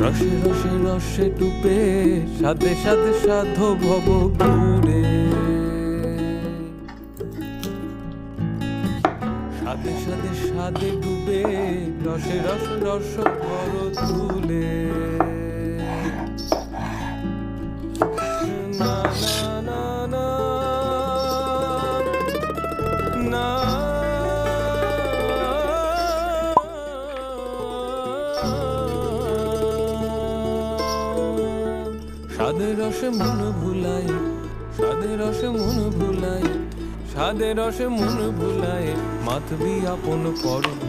রসে রসে রসে ডুবে সাথে সাথে সাধ ভব ঘুরে সাথে সাথে সাথে ডুবে, রসে রসে, রস বড় তুলে। না না না না না। সাদের রসে মন ভুলাই সাদের রসে মন ভুলাই সাদের রসে মন ভুলাই মাথবি আপন পর্ব